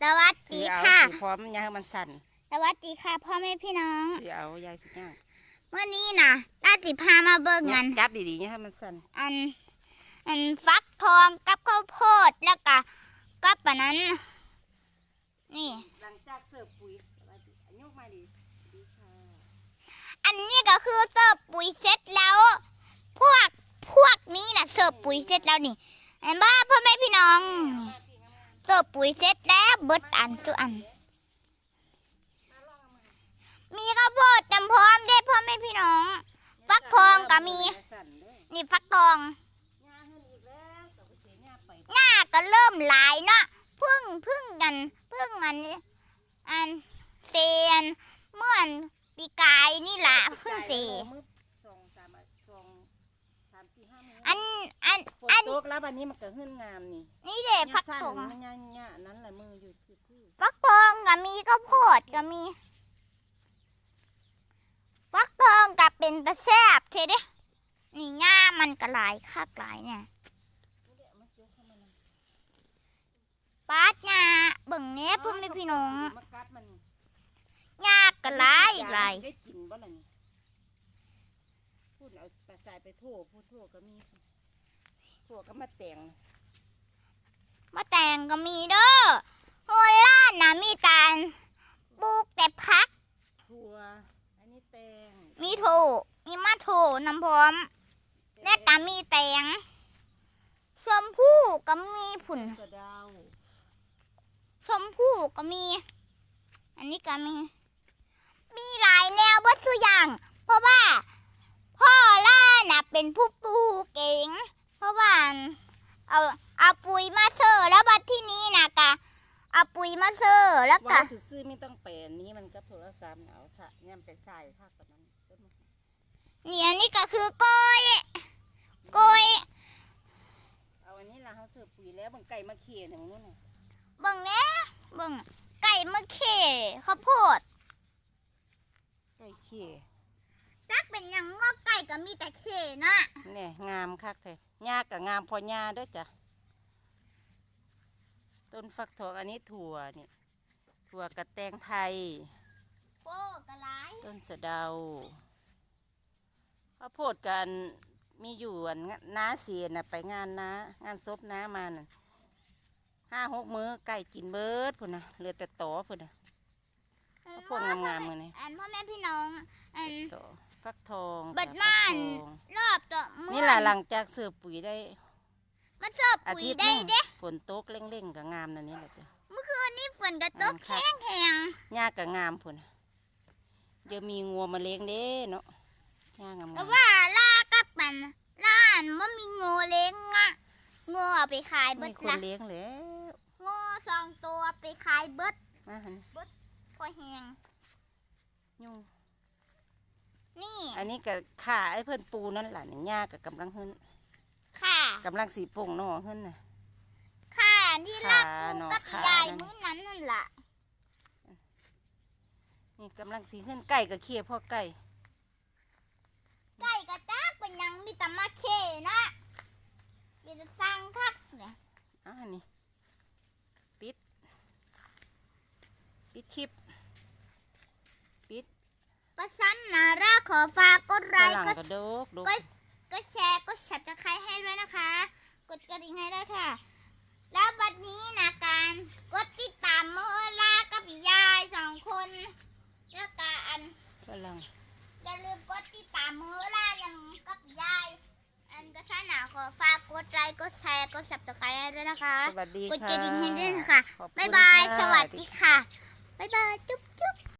สวัสถืดีอเอาค่ะถือพร้อมอยาให้มันสั่นสวัสดีค่ะ พ่อแม่พี่น้องถือเอายายสิย่างเมื่อนี้นะราสิพามาเบิ่งกัน จับดีๆอย่าให้มันสั่นอัน อันฟักทองกับข้าวโพดแล้วก็กับปะนั้น นี่ หลังจากเสิร์ฟปุ๋ยสวัสดีอันยกมาดีดีค่ะอันนี้ก็คือเสิร์ฟปุ๋ยเสร็จแล้ว พวกพวกนี้นะเสิร์ฟปุ๋ยเสร็จแล้วนี่เห็นบ้าพ่อแม่พี่น้อง เสิร์ฟปุ๋ยเสร็จแล้ว เบิดอันสุอัน มีข้าวโพดจำพร้อมเด้พ่อแม่พี่น้อง ฟักทองก็มี นี่ฟักทองหน้าก็เริ่มหลายเนาะพึ่งพึ่งกันพึ่งอันอันเซียนเมื่อนปีกายนี่แหละพึ่งเสีมือสองสามอะสองสามสี่ห้ามื ออันอันฝนอันตกแล้วบัดนี้มันก็ขึ้นงามนี่นี่เด็ฟักสั่นทองมันย่าย่านั้นแหละมืออยู่ซื่อฟักทองก็มีข้าวโพดก็มีฟักทองก็เป็นตะแซบเทเด้นี่ง่ามันก็หลายคักหลายเนี่ยปาดงาเบิ่งเนี้ยพ่อแม่พี่น้องมากัดมันงาก็หลายหลายได้กินบ่ล่ะนี่พูดเอาปลาสายไปโถพูดโถก็มี โถก็มาแต่งมาแต่งก็มีเด้อโฮล่านนะมีแตาปลูกแต่พัก ถั่ว อันนี้แตงมีโถมีมะโถน้ำพร้อม และก็มีแตงชมพู่ก็มีผุ่นสะเดาวชมพู่ก็มี อันนี้ก็มี มีหลายแนววัตถุกอย่าง เพราะว่า พ่อล่าน่ะเป็นผู้ปลูกเก่ง เพราะว่าเอาเอาปุ๋ยมาเซอร์แล้วบัดที่นี้นะกะเอาปุ๋ยมาเซอร์แล้วก็ว่าซื้อๆไม่ต้องแปลนนี้มันกับโทรศัพท์เอาสะเนี่ยมันเป็นสายภาคกับมันเนี่ยนี่ก็คือกล้วยกล้วยเอาอันนี้ละเขาเสิร์ฟปุ๋ยแล้วบางไก่มาเขี่ยอย่างนู้นน่ะเบิ่งเนี้ยเบิ่งไก่มะเข่ข้าวโพดไก่เขี่ย จักเป็นหยังงอกไก่ก็มีแต่เข่นะเนี่ยงามคักแท้หญ้ากับงามพอหญ้าเด้วยจ้ะ ต้นฟักทองอันนี้ถั่วนี่ ถั่วกระแตงไทย โป้กระไรต้นสะเดาข้าวโพดกันมีอยู่อันน้าเสียน่ะไปงานน้างานศพน้ามาน่ะห้าหกมื้อไก่กินเบิดพุ่นนะเหลือแต่ตอพุ่นนะข้าวโพดงามๆเลยนี่อันพ่อแม่พี่น้องอัน ตอ ฟักทองบัดจ้ะม่านฟักทองรอบตัวเมื่นี่แหละหลังจากเสิร์ฟปุ๋ยได้มันชอบอาปุ๋ยทิตย์หได้นึงเด้ฝนตกเร่งๆกับงามนั่นนี่แหละจ้ะ เมื่อคืนนี้ฝนกระตกอ่าครับแห้งแห้งหญ้ากับงามพุ่นน่ะเดี๋ยวมีงัวมาเลี้ยงเด้เนาะหญ้างามๆๆแต่ว่าล่ากับมันล่านว่ามีงูเล้งอะงูเอาไปขายเบิมีดคนละเลี้ยงแล้วงูสองตัวไปขายเบิดมาหันพอแห้งยุ่ง นี่อันนี้ก็ขาไอ้เพื่อนปูนั่นแหละนี่หญ้ากับกำลังขึ้นค่ะ กำลังสีโป่งหนอขึ้นน่ะ ค่ะที่ลากปูขาเนาะกับขายายนั่น มื้อนั้นนั่นล่ะ นี่กำลังสีขึ้นไก่กับเคียพ่อไก่ไก่กระจักเป็นหยังมีแต่มาเคนะมีแต่สร้างคักเนี่ยอ่านี่ปิด ปิดคลิป ปิด ก็สั้นนะราขอฝากกดไลฝค์รั่งก็กระโดกดกก็ก็แชร์ก็สับตะไคร้ให้ด้วยนะคะ กดกระดิ่งให้ด้วยค่ะ แล้วบัดนี้นะการกดติดตามเมื่อลากับยายสองคนแล้วก็อัน ฝรั่งอย่าลืมกดติดตามมือล่ายังกับยาย อันก็ใช่หนาขอฝากกดไลค์กดแชร์กดสับตะไคร้ให้ด้วยนะคะ สวัสดีกดค่ะกระดิ่งให้ด้วยนะคะ ขอบคุณบ๊ายบายค่ะสวัสดีค่ะ บ๊ายบาย จุ๊บจุ๊บ